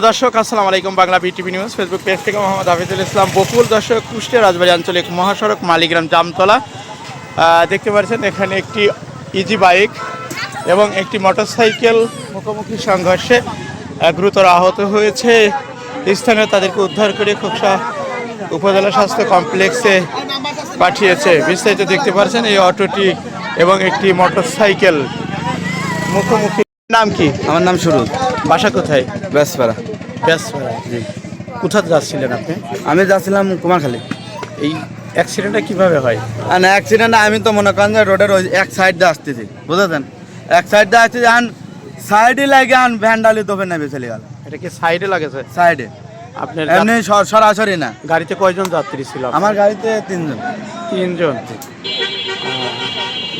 প্রিয় দর্শক আসসালামু আলাইকুম Bangla BTV news Facebook page থেকে মোহাম্মদ হাফিজুল ইসলাম বকুল দর্শক কুষ্টিয়া রাজবাড়ি আঞ্চলিক মহাসড়ক মালিগ্রাম জামতলা। দেখতে পাচ্ছেন এখানে একটি ইজি বাইক এবং একটি মোটরসাইকেল মুখোমুখি সংঘর্ষে গুরুতর আহত হয়েছে। স্থানীয় তাদেরকে উদ্ধার করে খোকসা উপজেলা স্বাস্থ্য কমপ্লেক্সে পাঠিয়েছে। বিস্তারিত দেখতে পাচ্ছেন এই অটোটি এবং একটি মোটরসাইকেল মুখোমুখি। নাম কি? আমার নাম সুরজ বাসা কোথায়? ব্যাসপাড়া কোথায় যাচ্ছিলেন আপনি? আমি যাচ্ছিলাম কুমারখালী। এই অ্যাক্সিডেন্টটা কীভাবে হয়? আর অ্যাক্সিডেন্ট আমি তো মনে করেন যে রোডের ওই এক সাইড দিয়ে আসতেছি বুঝেছেন? এক সাইড দিয়ে আসতেছি আন সাইডে লাগে আন ভ্যান্ডালি দোবে নেবে চলে গেল। এটা কি সাইডে লাগেছে? সাইডে আপনার এমনি সরাসরি না। গাড়িতে কয়জন যাত্রী ছিল আমার গাড়িতে তিনজন। তিনজন।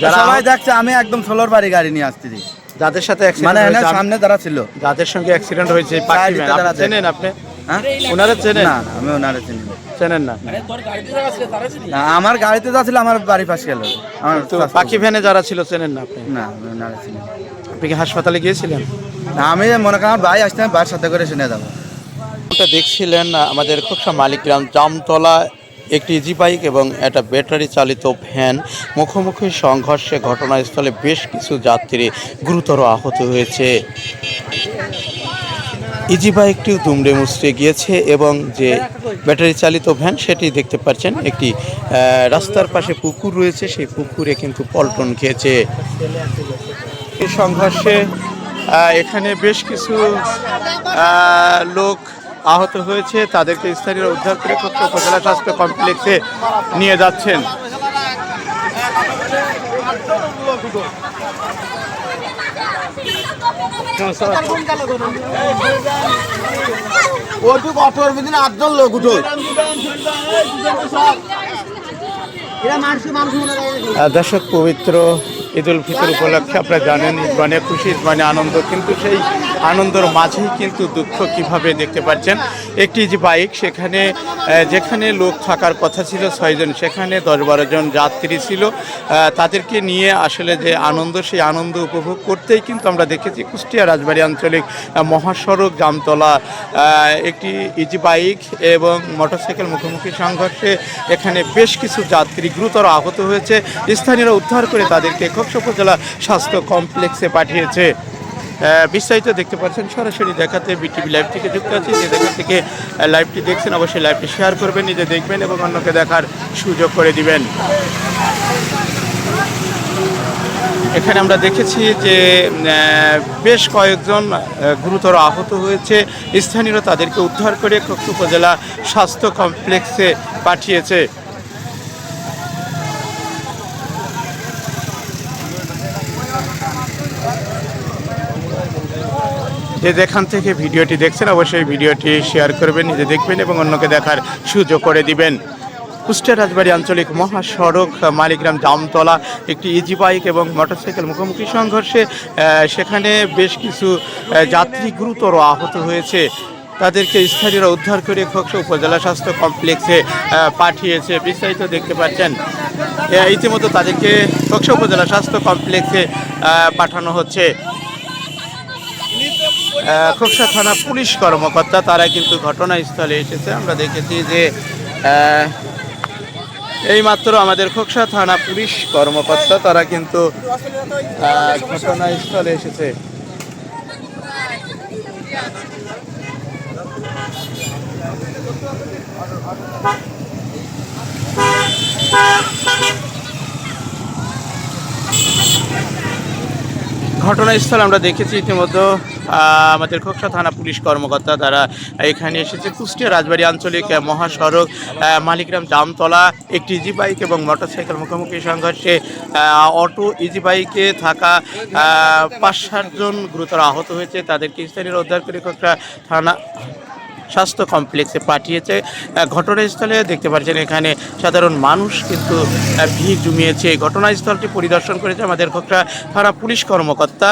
যারা যারা সবাই দেখছে আমি একদম ষোলোর বাড়ি গাড়ি নিয়ে আসতেছি। যাদের সাথে মানে সামনে তারা ছিল। যাদের সঙ্গে অ্যাক্সিডেন্ট হয়েছে চেনেন আপনি? হ্যাঁ? ওনারা চেনেন? না আমি ওনারে চিনি না। চেনেন না? না আমার গাড়িতে যা ছিল আমার বাড়ি পাশে গেল। আমার তো পাখি ভ্যানে যারা ছিল চেনেন না আপনি? না আমি ওনারে চিনি আপনি কি হাসপাতালে গিয়েছিলেন? না, আমি মনে করেন আমার ভাই আসতে আমি ভাইয়ের সাথে করে শুনে যাব। ওটা দেখছিলেন আমাদের খুব খোকসা মালিকগ্রাম জামতলা একটি ইজি বাইক এবং একটা ব্যাটারি চালিত ভ্যান মুখোমুখি সংঘর্ষে ঘটনাস্থলে বেশ কিছু যাত্রী গুরুতর আহত হয়েছে। ইজি বাইকটিও দুমড়ে মুচড়ে গিয়েছে এবং যে ব্যাটারি চালিত ভ্যান সেটি দেখতে পাচ্ছেন, একটি রাস্তার পাশে পুকুর রয়েছে, সেই পুকুরে কিন্তু পল্টন খেয়েছে এই সংঘর্ষে এখানে বেশ কিছু লোক আহত হয়েছে তাদেরকে স্থানীয় উদ্ধার করে কক্ষ উপজেলা স্বাস্থ্য কমপ্লেক্সে নিয়ে যাচ্ছেন। ওটুক অটোর ভিতরে আটজন লোক উঠো। দর্শক পবিত্র ঈদ উল ফিতর উপলক্ষে আপনারা জানেন ঈদ মানে খুশি ঈদ মানে আনন্দ কিন্তু সেই আনন্দের মাঝেই কিন্তু দুঃখ কীভাবে দেখতে পাচ্ছেন? একটি যে বাইক সেখানে যেখানে লোক থাকার কথা ছিল ছয়জন, সেখানে দশ বারো জন যাত্রী ছিল। তাদেরকে নিয়ে আসলে যে আনন্দ, সেই আনন্দ উপভোগ করতেই কিন্তু আমরা দেখেছি কুষ্টিয়া রাজবাড়ী আঞ্চলিক মহাসড়ক, জামতলা। একটি ইজি বাইক এবং মোটরসাইকেল মুখোমুখি সংঘর্ষে এখানে বেশ কিছু যাত্রী গুরুতর আহত হয়েছে। স্থানীয়রা উদ্ধার করে তাদেরকে খোকসা উপজেলা স্বাস্থ্য কমপ্লেক্সে পাঠিয়েছে। বিস্তারিত দেখতে পাচ্ছেন, সরাসরি দেখাতে বিটিভি লাইভ থেকে যুক্ত আছি। যে দেখা থেকে লাইভটি দেখছেন, অবশ্যই লাইভটি শেয়ার করবেন, নিজে দেখবেন এবং অন্যকে দেখার সুযোগ করে দিবেন। এখানে আমরা দেখেছি যে বেশ কয়েকজন গুরুতর আহত হয়েছে। স্থানীয়রা তাদেরকে উদ্ধার করে কক্ষ উপজেলা স্বাস্থ্য কমপ্লেক্সে পাঠিয়েছে। যে যেখান থেকে ভিডিওটি দেখছেন, অবশ্যই ভিডিওটি শেয়ার করবেন, নিজে দেখবেন এবং অন্যকে দেখার সুযোগ করে দিবেন। কুষ্টিয়া রাজবাড়ী আঞ্চলিক মহাসড়ক মালিগ্রাম জামতলা, একটি ইজি বাইক এবং মোটরসাইকেল মুখোমুখি সংঘর্ষে সেখানে বেশ কিছু যাত্রী গুরুতর আহত হয়েছে। তাদেরকে স্থানীয়রা উদ্ধার করে খোকসা উপজেলা স্বাস্থ্য কমপ্লেক্সে পাঠিয়েছে। বিস্তারিত দেখতে পাচ্ছেন। ইতিমধ্যে তাদেরকে খোকসা উপজেলা স্বাস্থ্য কমপ্লেক্সে পাঠানো হচ্ছে। খোকসা থানা পুলিশ কর্মকর্তা তারা কিন্তু ঘটনাস্থলে এসেছে। আমরা দেখেছি যে আহ, এইমাত্র আমাদের খোকসা থানা পুলিশ কর্মকর্তা তারা কিন্তু ঘটনাস্থলে এসেছে। ঘটনাস্থল আমরা দেখেছি ইতিমধ্যে আমাদের খোকসা থানা পুলিশ কর্মকর্তা তারা এখানে এসেছে। কুষ্টিয়া রাজবাড়ি আঞ্চলিক মহাসড়ক মালিকরাম জামতলা, একটি ইজি বাইক এবং মোটরসাইকেল মুখোমুখি সংঘর্ষে অটো ইজি বাইকে থাকা পাঁচ সাতজন গুরুতর আহত হয়েছে। তাদেরকে স্থানীয় উদ্ধার করে খোকসা থানা স্বাস্থ্য কমপ্লেক্সে পাঠিয়েছে। ঘটনাস্থলে দেখতে পাচ্ছেন এখানে সাধারণ মানুষ কিন্তু ভিড় জমিয়েছে। ঘটনাস্থলটি পরিদর্শন করেছে আমাদের খোকরা থানা পুলিশ কর্মকর্তা।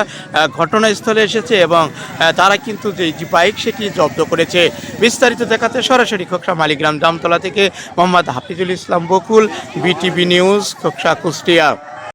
ঘটনাস্থলে এসেছে এবং তারা কিন্তু যে বাইক সেটি জব্দ করেছে। বিস্তারিত দেখাতে সরাসরি খোকসা মালিগ্রাম জামতলা থেকে মোহাম্মদ হাফিজুল ইসলাম বকুল, বিটিভি নিউজ, খোকসা কুষ্টিয়া।